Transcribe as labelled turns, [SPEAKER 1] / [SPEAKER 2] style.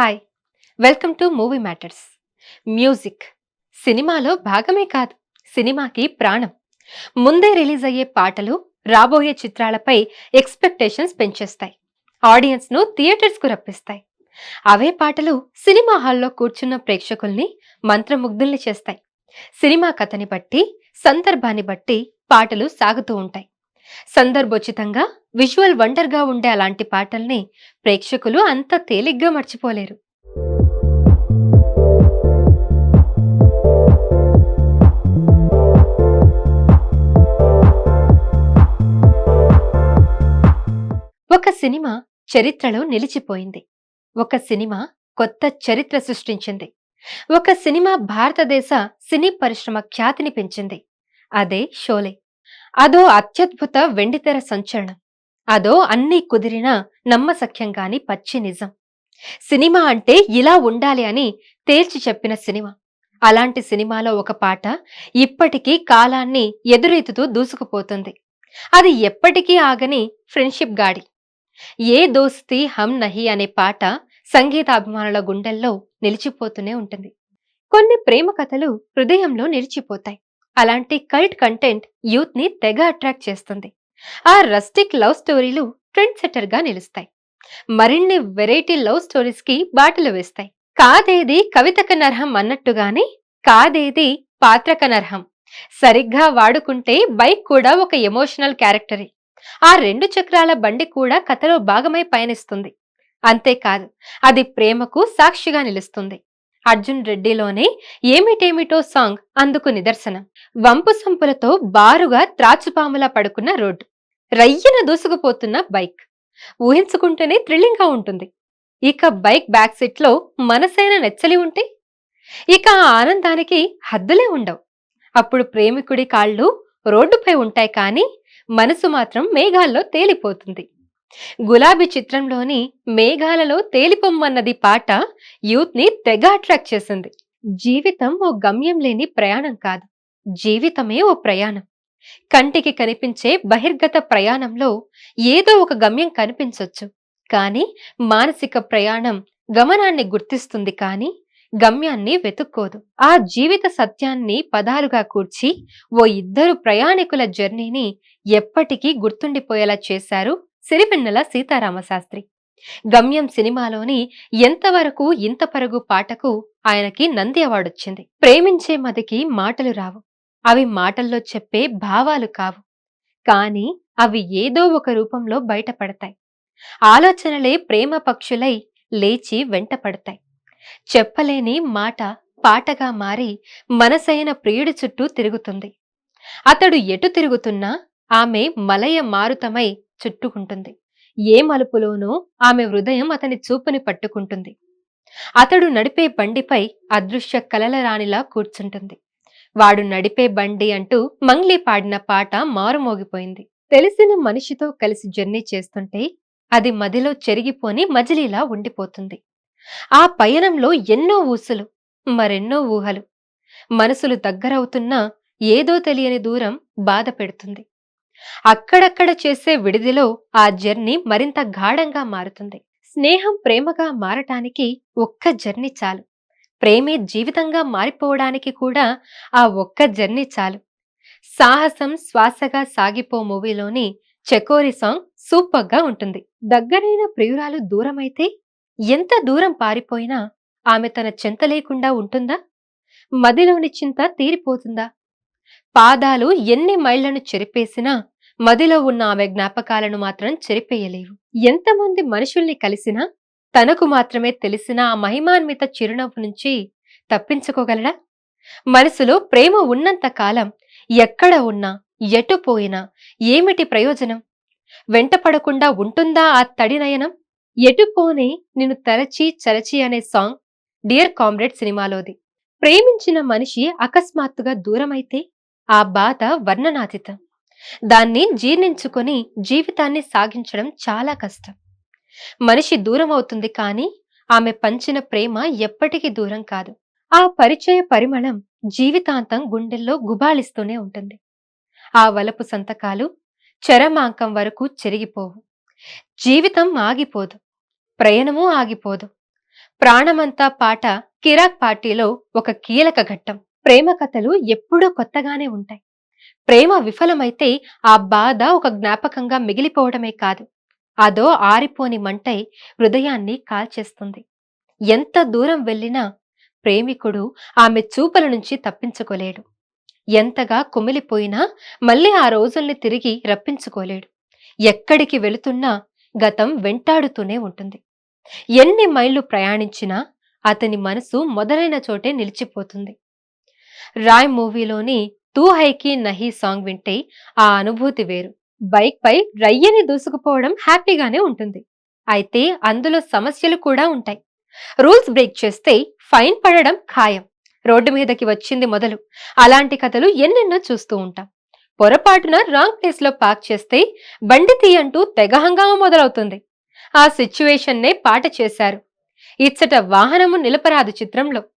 [SPEAKER 1] Hi welcome to movie matters music సినిమాలో భాగమే కాదు. సినిమాకి ప్రాణం. ముందే రిలీజ్ అయ్యే పాటలు రాబోయే చిత్రాలపై ఎక్స్పెక్టేషన్స్ పెంచేస్తాయి. ఆడియన్స్ను థియేటర్స్కు రప్పిస్తాయి. అవే పాటలు సినిమా హాల్లో కూర్చున్న ప్రేక్షకుల్ని మంత్రముగ్ధుల్ని చేస్తాయి. సినిమా కథని బట్టి సందర్భాన్ని బట్టి పాటలు సాగుతూ ఉంటాయి. సందర్భోచితంగా విజువల్ వండర్గా ఉండే అలాంటి పాటల్ని ప్రేక్షకులు అంత తేలిగ్గా మర్చిపోలేరు. ఒక సినిమా చరిత్రలో నిలిచిపోయింది. ఒక సినిమా కొత్త చరిత్ర సృష్టించింది. ఒక సినిమా భారతదేశ సినీ పరిశ్రమ ఖ్యాతిని పెంచింది. అదే షోలే. అదో అత్యద్భుత వెండితెర సంచలనం. అదో అన్నీ కుదిరిన నమ్మసఖ్యం కాని పచ్చి నిజం. సినిమా అంటే ఇలా ఉండాలి అని తేల్చి చెప్పిన సినిమా. అలాంటి సినిమాలో ఒక పాట ఇప్పటికీ కాలాన్ని ఎదురెత్తుతూ దూసుకుపోతుంది. అది ఎప్పటికీ ఆగని ఫ్రెండ్షిప్ గాడి. ఏ దోస్తి హమ్ నహి అనే పాట సంగీతాభిమానుల గుండెల్లో నిలిచిపోతూనే ఉంటుంది. కొన్ని ప్రేమ కథలు హృదయంలో నిలిచిపోతాయి. అలాంటి కల్ట్ కంటెంట్ యూత్ని తెగ అట్రాక్ట్ చేస్తుంది. ఆ రస్టిక్ లవ్ స్టోరీలు ట్రెండ్ సెటర్గా నిలుస్తాయి. మరిన్ని వెరైటీ లవ్ స్టోరీస్కి బాటలు వేస్తాయి. కాదేది కవితక నర్హం అన్నట్టుగానే కాదేది పాత్రక నర్హం సరిగ్గా వాడుకుంటే బైక్ కూడా ఒక ఎమోషనల్ క్యారెక్టరే. ఆ రెండు చక్రాల బండి కూడా కథలో భాగమై పయనిస్తుంది. అంతేకాదు అది ప్రేమకు సాక్షిగా నిలుస్తుంది. అర్జున్ రెడ్డిలోనే ఏమిటేమిటో సాంగ్ అందుకు నిదర్శనం. వంపు సంపులతో బారుగా త్రాచుపాములా పడుకున్న రోడ్డు. రయ్యన దూసుకుపోతున్న బైక్. ఊహించుకుంటేనే థ్రిల్లింగ్గా ఉంటుంది. ఇక బైక్ బ్యాక్ సీట్లో మనసైనా మనసైన నెచ్చలి ఉంటే? ఇక ఆ ఆనందానికి హద్దులే ఉండవు. అప్పుడు ప్రేమికుడి కాళ్ళు రోడ్డుపై ఉంటాయి కానీ మనసు మాత్రం మేఘాల్లో తేలిపోతుంది. గులాబీ చిత్రంలోని మేఘాలలో తేలిపొమ్మన్నది పాట యూత్ని తెగ అట్రాక్ట్ చేసింది. జీవితం ఓ గమ్యం లేని ప్రయాణం కాదు. జీవితమే ఓ ప్రయాణం. కంటికి కనిపించే బహిర్గత ప్రయాణంలో ఏదో ఒక గమ్యం కనిపించొచ్చు. కానీ మానసిక ప్రయాణం గమనాన్ని గుర్తిస్తుంది కానీ గమ్యాన్ని వెతుక్కోదు. ఆ జీవిత సత్యాన్ని పదాలుగా కూర్చి ఓ ఇద్దరు ప్రయాణికుల జర్నీని ఎప్పటికీ గుర్తుండిపోయేలా చేశారు సిరివెన్నెల సీతారామశాస్త్రి. గమ్యం సినిమాలోని ఎంతవరకు ఇంత పరుగు పాటకు ఆయనకి నంది అవార్డు వచ్చింది ప్రేమించే మదికి మాటలు రావు. అవి మాటల్లో చెప్పే భావాలు కావు. కానీ అవి ఏదో ఒక రూపంలో బయటపడతాయి. ఆలోచనలే ప్రేమ పక్షులై లేచి వెంట పడతాయి చెప్పలేని మాట పాటగా మారి మనసైన ప్రియుడి చుట్టూ తిరుగుతుంది. అతడు ఎటు తిరుగుతున్నా ఆమె మలయ మారుతమై చుట్టుకుంటుంది. ఏ మలుపులోనూ ఆమె హృదయం అతని చూపుని పట్టుకుంటుంది. అతడు నడిపే బండిపై అదృశ్య కలల రాణిలా కూర్చుంటుంది. వాడు నడిపే బండి అంటూ మంగ్లీ పాడిన పాట మారుమోగిపోయింది. తెలిసిన మనిషితో కలిసి జర్నీ చేస్తుంటే అది మదిలో చెరిగిపోని మజిలీలా ఉండిపోతుంది. ఆ పయనంలో ఎన్నో ఊసులు మరెన్నో ఊహలు. మనసులు దగ్గరవుతున్నా ఏదో తెలియని దూరం బాధ పెడుతుంది. అక్కడక్కడ చేసే విడిదిలో ఆ జర్నీ మరింత గాఢంగా మారుతుంది. స్నేహం ప్రేమగా మారటానికి ఒక్క జర్నీ చాలు. ప్రేమే జీవితంగా మారిపోవడానికి కూడా ఆ ఒక్క జర్నీ చాలు. సాహసం శ్వాసగా సాగిపో మూవీలోని చెకోరి సాంగ్ సూపర్గా ఉంటుంది. దగ్గరైన ప్రియురాలు దూరమైతే ఎంత దూరం పారిపోయినా ఆమె తన చెంత లేకుండా ఉంటుందా? మదిలోని చింత తీరిపోతుందా? పాదాలు ఎన్ని మైళ్ళను చెరిపేసినా మదిలో ఉన్న ఆమె జ్ఞాపకాలను మాత్రం చెరిపేయలేవు. ఎంతమంది మనుషుల్ని కలిసినా తనకు మాత్రమే తెలిసిన ఆ మహిమాన్విత చిరునవ్వు నుంచి తప్పించుకోగలడా? మనసులో ప్రేమ ఉన్నంత కాలం ఎక్కడ ఉన్నా ఎటు పోయినా ఏమిటి ప్రయోజనం? వెంటపడకుండా ఉంటుందా ఆ తడి నయనం? ఎటు నిన్ను తరచి చరచి అనే సాంగ్ డియర్ కామ్రేడ్ సినిమాలోది. ప్రేమించిన మనిషి అకస్మాత్తుగా దూరమైతే ఆ బాధ వర్ణనాతీతం. దాన్ని జీర్ణించుకొని జీవితాన్ని సాగించడం చాలా కష్టం. మనిషి దూరం అవుతుంది కానీ ఆమె పంచిన ప్రేమ ఎప్పటికీ దూరం కాదు. ఆ పరిచయ పరిమళం జీవితాంతం గుండెల్లో గుబాళిస్తూనే ఉంటుంది. ఆ వలపు సంతకాలు చరమాంకం వరకు చెరిగిపోవు. జీవితం ఆగిపోదు. ప్రయాణము ఆగిపోదు. ప్రాణమంతా పాట కిరాక్ పార్టీలో ఒక కీలక ఘట్టం. ప్రేమ కథలు ఎప్పుడూ కొత్తగానే ఉంటాయి. ప్రేమ విఫలమైతే ఆ బాధ ఒక జ్ఞాపకంగా మిగిలిపోవడమే కాదు. అదో ఆరిపోని మంటై హృదయాన్ని కాల్చేస్తుంది. ఎంత దూరం వెళ్ళినా ప్రేమికుడు ఆమె చూపుల నుంచి తప్పించుకోలేడు. ఎంతగా కుమిలిపోయినా మళ్ళీ ఆ రోజుల్ని తిరిగి రప్పించుకోలేడు. ఎక్కడికి వెళుతున్నా గతం వెంటాడుతూనే ఉంటుంది. ఎన్ని మైళ్ళు ప్రయాణించినా అతని మనసు మొదలైన చోటే నిలిచిపోతుంది. రాయ్ మూవీలోని తూ హైకి నహి సాంగ్ వింటే ఆ అనుభూతి వేరు. బైక్ పై రయ్యని దూసుకుపోవడం హ్యాపీగానే ఉంటుంది. అయితే అందులో సమస్యలు కూడా ఉంటాయి. రూల్స్ బ్రేక్ చేస్తే ఫైన్ పడడం ఖాయం. రోడ్డు మీదకి వచ్చింది మొదలు. అలాంటి కథలు ఎన్నెన్నో చూస్తూ ఉంటాం. పొరపాటున రాంగ్ ప్లేస్లో పార్క్ చేస్తే బండి తీయంటూ తెగ హంగామం మొదలవుతుంది. ఆ సిచ్యువేషన్నే పాట చేశారు. ఇచ్చట వాహనము నిలపరాదు చిత్రంలో.